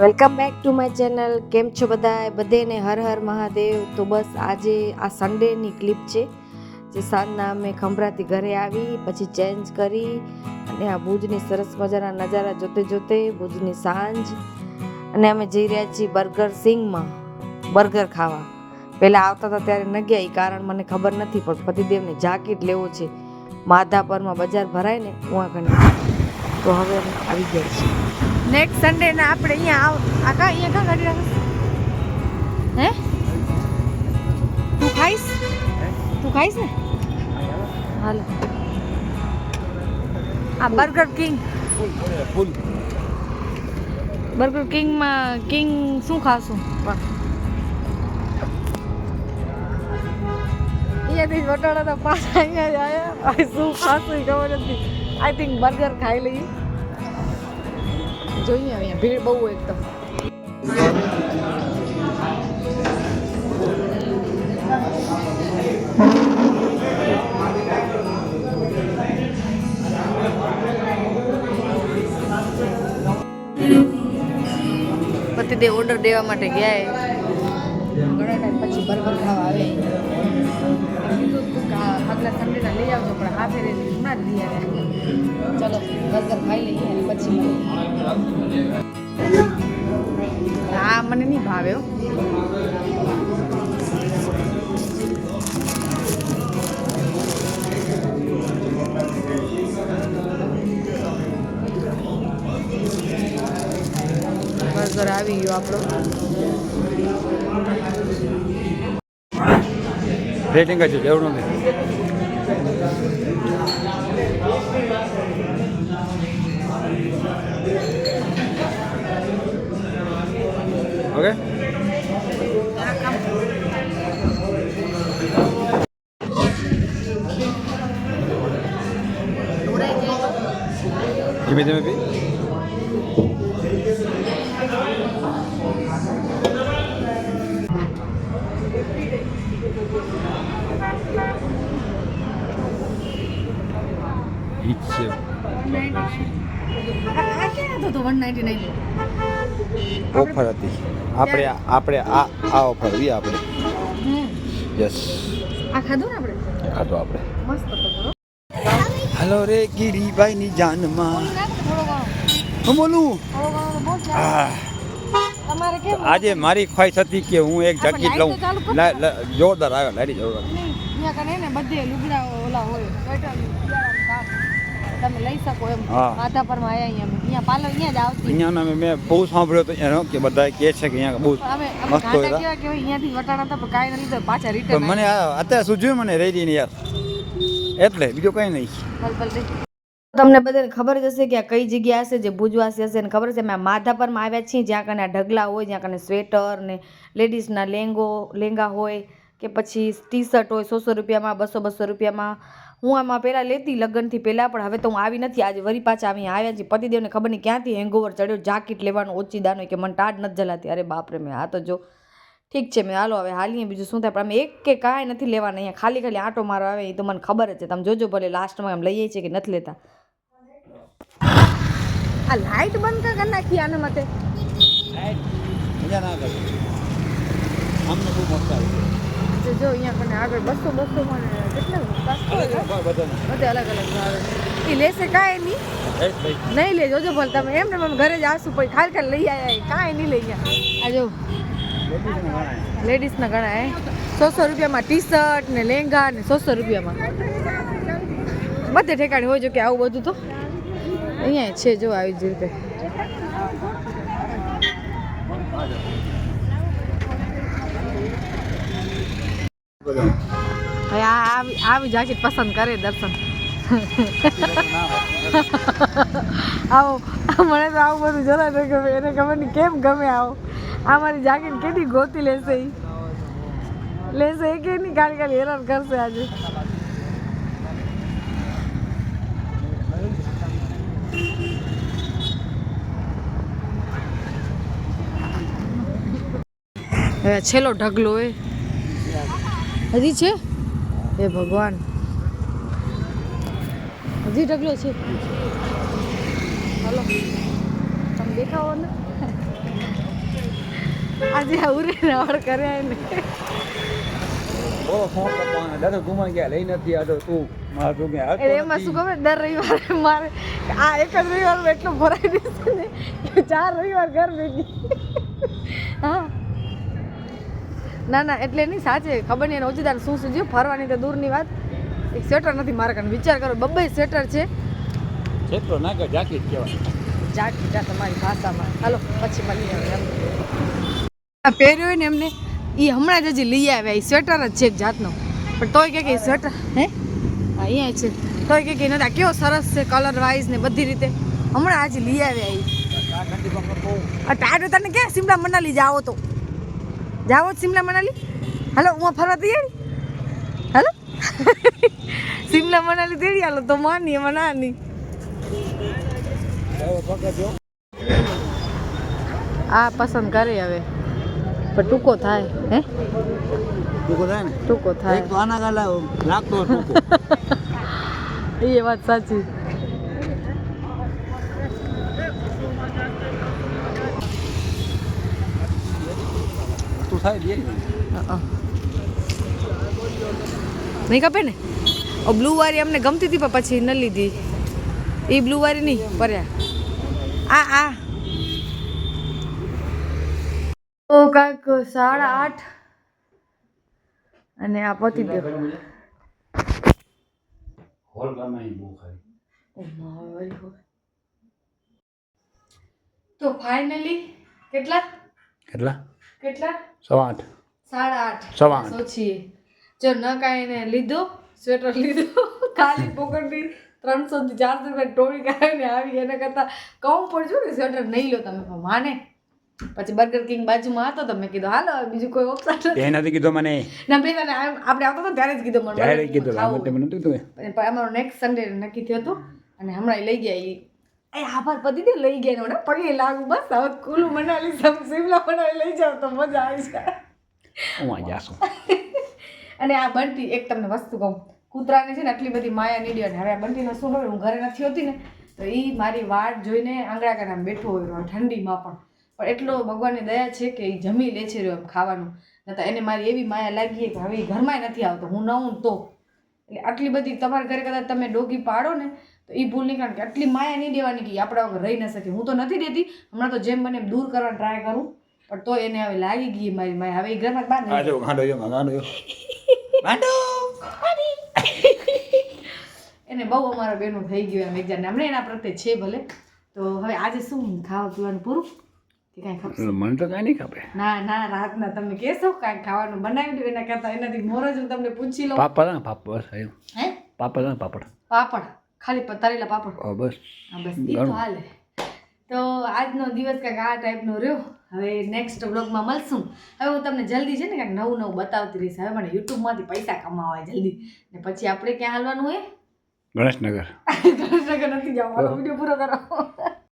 Welcome back to my channel. કેમ છો બધા બધેને હર હર મહાદેવ. તો બસ આજે આ સન્ડેની ક્લિપ છે, જે સાંજના અમે ખંભરાથી ઘરે આવી, પછી ચેન્જ કરી, અને આ ભુજની સરસ મજાના નજારા જોતે જોતે ભુજની સાંજ, અને અમે જઈ રહ્યા છીએ બર્ગર સિંગમાં બર્ગર ખાવા. પહેલાં આવતા હતા ત્યારે ન ગયા એ કારણ મને ખબર નથી, પણ પતિદેવને જાકેટ લેવો છે. માધાપરમાં બજાર ભરાય ને ઉવા તો હવે આવી ગયા છીએ. નેક્સ્ટ સન્ડે ને આપણે અહીંયા આવ આ કા અહીંયા કા ગાડી રાખીશ હે? તું ખાઈશ? તું ખાઈશ ને? હાલો. આ બર્ગર કિંગ ફૂલ બર્ગર કિંગમાં કિંગ શું ખાશું? પણ અહીંયાથી વટાણા તો પાછા અહીંયા આવ્યા. શું ખાશું ખબર નથી. આઈ થિંક બર્ગર ખાઈ લઈએ. જોઈએ અહીંયા. ભીડ બહુ એકદમ. પતિદેવ ઓર્ડર દેવા માટે ગયા ઘણા ટાઈમ પછી બરબર ખાવા આવે. કીધું તું કે આગલા લઈ આવજો, પણ હા ફેરે હમણાં જ લઈ આવ્યા ચલો, બર્ગર ખાઈ લઈએ અને પછી હા મને નહીં ભાવે બર્ગર આવી ગયો આપણો. રેટિંગ જ છે એવું નથી ઓકે ઈજ છે ઓફર હતી આપણે આપણે આ આ ઓફર હતી આપણે. યસ આ ખાધું ને આપણે? ખાધો આપણે. મસ્ત હતો હલો રે ગીરીભાઈ ની જાનમાં હું બોલું? આજે મારી ખ્વાહિશ હતી કે હું એક આપણે લઉં. જોરદાર આવ્યો લાડી જોરદાર. તમે લઈ શકો એમ. હા. માથા પરમાં આયા અહીંયા. અહીંયા પાર્લર અહીંયા જ આવતી. અહીંયા અમે મેં બહુ સાંભળ્યો તો એનો કે બધા કહે છે કે અહીંયા બહુ મસ્ત કાંટા હોય કેવા કે અહીંયાથી વટાણા હતા પણ કાંઈ નથી પાછા તો રિટર્ન મને અત્યારે સૂઝ્યું મને? રહી ને યાર. એટલે બીજું કંઈ નહીં. તમને બધાને ખબર જ હશે કે આ કઈ જગ્યા હશે જે ભુજવાસી હશે ને ખબર છે? અમે માધાપરમાં આવ્યા છીએ જ્યાં કને આ ઢગલા હોય જ્યાં કને સ્વેટર ને લેડીઝના લેંગો લેંગા હોય. કે પછી ટી શર્ટ હોય સો સો રૂપિયામાં, બસો બસો રૂપિયામાં. હું આમાં પહેલાં લેતી લગ્નથી પહેલાં, પણ હવે તો હું આવી નથી. આજે વરી પાછા આવી આવ્યા છે પતિદેવને ખબર નહીં ક્યાંથી હેંગઓવર ચડ્યો, જાકીટ લેવાનું, ઓછી દાનો કે મને ટાઢ નથી જલાતી. અરે બાપરે, મેં આ તો જો. ઠીક છે, મેં હાલો હવે હાલીએ. બીજું શું થાય? પણ અમે એક કે કાંઈ નથી લેવાના. અહીંયા ખાલી ખાલી આંટો મારો આવે, એ તો મને ખબર જ છે. તમે જોજો ભલે લાસ્ટમાં એમ લઈએ છીએ કે નથી લેતા. આ લાઈટ બંધ કરી નાખી મતે માટે. મજા ના કરે આમને બહુ મસ્ત આવે. જો અહીંયા મને આગળ બસો બસો મને કેટલા બધા બધે અલગ અલગ ભાવે. એ લેશે કાંઈ નહીં. નહીં લે જોજો ભલે તમે એમ ને એમ ઘરે જ આવશું પછી ખાલી ખાલી લઈ આવ્યા કાંઈ નહીં લઈ ગયા આ જો લેડીઝના ઘણા એ સો સો રૂપિયામાં ટી શર્ટ ને લેંગા ને સો સો રૂપિયામાં. બધે ઠેકાણે હોય જો કે આવું બધું તો. અહીંયા છે જો આવી જ રીતે. હવે આવી આવી જાકેટ પસંદ કરે દર્શન. આવો. મને તો આવું બધું જરા ન ગમે. એને ખબર નહીં, કેમ ગમે આવો? આ મારી જાકેટ કેટલી ગોતી લેશે એ લેશે એ કે નહીં? ખાલી કાલી હેરાન કરશે આજે. છેલ્લો ઢગલો એ હજી છે? એ ભગવાન. હજી ઢગલો છે. હલો. તમે દેખાવો ને. આજે ઉરે નવડ કર્યા ને દાદા તું ગયા લઈ નથી આ તો તું. એમાં શું ખબર? દર રવિવારે મારે આ એક જ રવિવાર એટલું ભરાઈ દેશે ને ચાર રવિવાર ઘર બેઠી હા. ના ના એટલે નહીં સાચે. ખબર નહીં ઓછીદાર શું શું થયું ફરવાની તો દૂરની વાત. એક સ્વેટર નથી મારા કારણે વિચાર કરો બબ્બે સ્વેટર છે. સ્વેટર ના કે જાકી જ કહેવાય? જાકી આ તમારી ભાષામાં. હાલો પછી મળીએ હવે પહેર્યો ને એમને એ હમણાં જ હજી લઈ આવ્યા. એ સ્વેટર જ છે એક જાતનો. પણ તોય કે સ્વેટર હે? અહીંયા છે. તોય કે કે નથી. કેવો સરસ છે કલર વાઇઝ ને બધી રીતે. હમણાં આજે લઈ આવ્યા એ ટાટો તને ક્યાં સિમલા મનાલી જાઓ તો? જાઓ શિમલા સિમલા મનાલી. હાલો હું ફરવા તૈયારી? હાલો? સિમલા મનાલી તેડી હાલો તો માની એમાં ના નહીં એવો પકડજો આ પસંદ કરે હવે. પણ ટૂંકો થાય હે? ટૂંકો થાય ને? ટૂંકો એક થાય તો આના ગાલા લાગતો એ વાત સાચી. તું થાય દે નહીં કપે ને? ઓ બ્લુ વાળી અમને ગમતી હતી પણ પછી ન લીધી. એ બ્લુ વાળી નહીં પર્યા. આ આ. તો કાંઈક સાડા આઠ. અને આ પતી ગયો. હોલ ગમે બહુ ખાલી તો ફાઇનલી કેટલા? કેટલા? કેટલા? સવા આઠ સાડા આઠ. સવા આઠ. સોચીએ જો ન કાંઈ લીધો સ્વેટર લીધો ખાલી પોકટની ત્રણસો થી ચારસો રૂપિયા ટોળી કાઢીને આવી. એના કરતાં કહું પડજો ને સ્વેટર નહીં લો તમે માને. પછી બર્ગર કિંગ બાજુમાં હતો તો મેં કીધું હાલો બીજું કોઈ ઓપ્શન તે નથી કીધું મને. ના બે તને આપણે આવતો હતો ત્યારે જ કીધું મને ત્યારે કીધું મને નતું કીધું પણ અમારો નેક્સ્ટ સન્ડે નક્કી થયો હતો. અને હમણાં લઈ ગયા ઈ. એ આભાર પતિ દે લઈ ગયા ને પગે લાગુ બસ હવે કુલુ મનાલી સમ શિમલા મનાલી લઈ જાવ તો મજા આવી જાય. હું જાશું અને આ બંટી એક તમને વસ્તુ કહું. કૂતરાને છે ને આટલી બધી માયા નીડી અને હવે આ બંટીનો શું હોય હું ઘરે નથી હોતી ને તો એ મારી વાટ જોઈને આંગળા કાઢા બેઠો હોય ઠંડીમાં પણ. પણ એટલો ભગવાનની દયા છે કે એ જમી લે છે રહ્યો એમ ખાવાનું. નતા એને મારી એવી માયા લાગી કે હવે એ ઘરમાંય નથી આવતો હું ન હું તો એટલે આટલી બધી તમારા ઘરે કદાચ તમે ડોગી પાડો ને તો એ ભૂલ નહીં કારણ કે આટલી માયા નહીં દેવાની કે આપણા વગર રહી ન શકે. હું તો નથી દેતી હમણાં તો જેમ બને એમ દૂર કરવા ટ્રાય કરું. પણ તો એને હવે લાગી ગઈ મારી માયા. હવે એ ઘરમાં બહાર આ જો ગાંડો જો ગાંડો ગાંડો! એને બહુ અમારો બેનું થઈ ગયું એમ એકજાને હમણાં એના પ્રત્યે છે ભલે. તો હવે આજે શું ખાવા પીવાનું પૂરું? મને તો કાંઈ નહીં ખબર. ના ના રાતના તમે કહેશો કાંઈ ખાવાનું બનાવી દઉં એના કરતાં એનાથી મોરજ હું તમને પૂછી લઉં. પાપડ પાપડ હે પાપડ પાપડ. પાપડ. ખાલી પ- પાપડ. હા બસ. હા બસ તો હાલે. તો આજનો દિવસ કાંઈક આ ટાઈપનો રહ્યો. હવે નેક્સ્ટ વ્લોગમાં મળશું. હવે હું તમને જલ્દી છે ને કાંઈક નવું નવું બતાવતી રહીશ. હવે મને યુટ્યુબમાંથી પૈસા કમાવા જલ્દી. ને પછી આપણે ક્યાં હાલવાનું હોય ગણેશનગર. ગણેશનગર નથી જવાનું. વીડિયો પૂરો કરો.